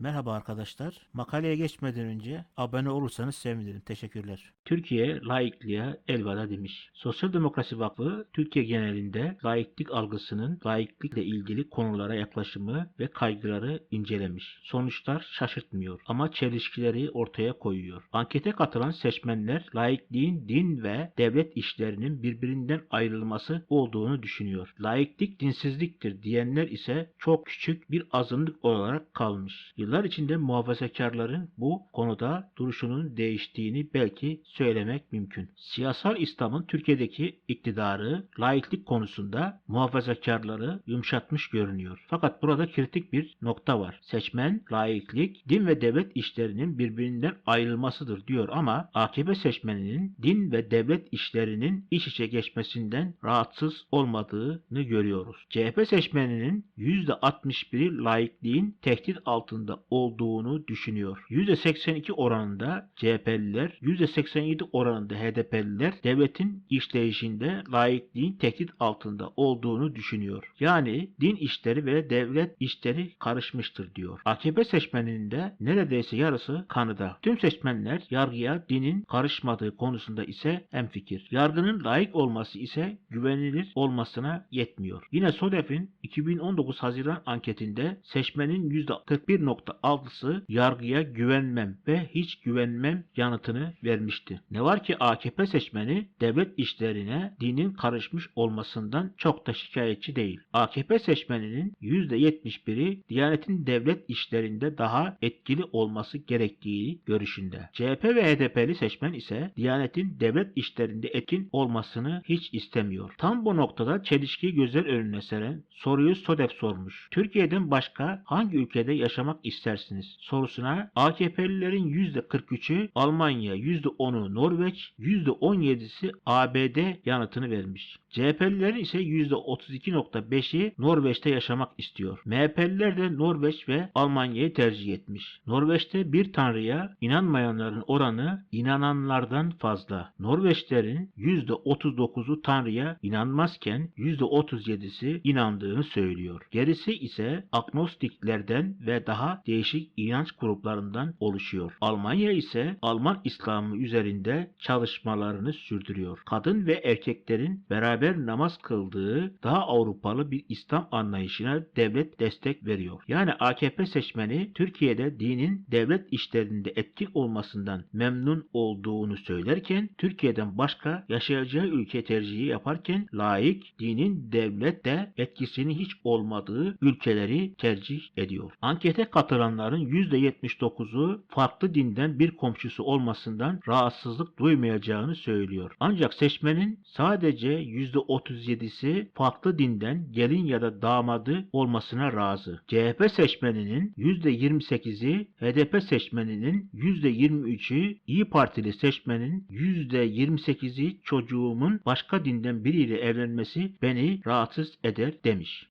Merhaba arkadaşlar. Makaleye geçmeden önce abone olursanız sevinirim. Teşekkürler. Türkiye laikliğe elveda demiş. Sosyal Demokrasi Vakfı Türkiye genelinde laiklik algısının laiklikle ilgili konulara yaklaşımı ve kaygıları incelemiş. Sonuçlar şaşırtmıyor ama çelişkileri ortaya koyuyor. Ankete katılan seçmenler laikliğin din ve devlet işlerinin birbirinden ayrılması olduğunu düşünüyor. Laiklik dinsizliktir diyenler ise çok küçük bir azınlık olarak kalmış. Yıllar içinde muhafazakarların bu konuda duruşunun değiştiğini belki söylemek mümkün. Siyasal İslam'ın Türkiye'deki iktidarı laiklik konusunda muhafazakarları yumuşatmış görünüyor. Fakat burada kritik bir nokta var. Seçmen laiklik din ve devlet işlerinin birbirinden ayrılmasıdır diyor ama AKP seçmeninin din ve devlet işlerinin iç içe geçmesinden rahatsız olmadığını görüyoruz. CHP seçmeninin %61'i laikliğin tehdit altında olduğunu düşünüyor. %82 oranında CHP'liler, %87 oranında HDP'liler devletin işleyişinde laikliğin tehdit altında olduğunu düşünüyor. Yani din işleri ve devlet işleri karışmıştır diyor. AKP seçmeninin de neredeyse yarısı kanıda. Tüm seçmenler yargıya dinin karışmadığı konusunda ise hemfikir. Yargının layık olması ise güvenilir olmasına yetmiyor. Yine SODEF'in 2019 Haziran anketinde seçmenin %41.6'sı yargıya güvenmem ve hiç güvenmem yanıtını vermişti. Ne var ki AKP seçmeni devlet işlerine dinin karışmış olmasından çok da şikayetçi değil. AKP seçmeninin %71'i Diyanetin devlet işlerinde daha etkili olması gerektiği görüşünde. CHP ve HDP'li seçmen ise Diyanetin devlet işlerinde etkin olmasını hiç istemiyor. Tam bu noktada çelişkiyi gözler önüne seren soruyu SODEF sormuş. Türkiye'den başka hangi ülkede yaşamak istersiniz? sorusuna AKP'lilerin %43'ü Almanya, %10'u Norveç, %17'si ABD yanıtını vermiş. CHP'lilerin ise %32.5'i Norveç'te yaşamak istiyor. MHP'liler de Norveç ve Almanya'yı tercih etmiş. Norveç'te bir tanrıya inanmayanların oranı inananlardan fazla. Norveçlerin %39'u tanrıya inanmazken %37'si inandığını söylüyor. Gerisi ise agnostiklerden ve daha değişik inanç gruplarından oluşuyor. Almanya ise Alman İslamı üzerinde çalışmalarını sürdürüyor. Kadın ve erkeklerin beraber namaz kıldığı daha Avrupalı bir İslam anlayışına devlet destek veriyor. Yani AKP seçmeni Türkiye'de dinin devlet işlerinde etkin olmasından memnun olduğunu söylerken Türkiye'den başka yaşayacağı ülke tercihi yaparken laik dinin devlette etkisini hiç olmadığı ülkeleri tercih ediyor. Ankete katılanların %79'u farklı dinden bir komşusu olmasından rahatsızlık duymayacağını söylüyor. Ancak seçmenin sadece %37'si farklı dinden gelin ya da damadı olmasına razı. CHP seçmeninin %28'i, HDP seçmeninin %23'ü, İyi Partili seçmenin %28'i çocuğumun başka dinden biriyle evlenmesi beni rahatsız eder demiş.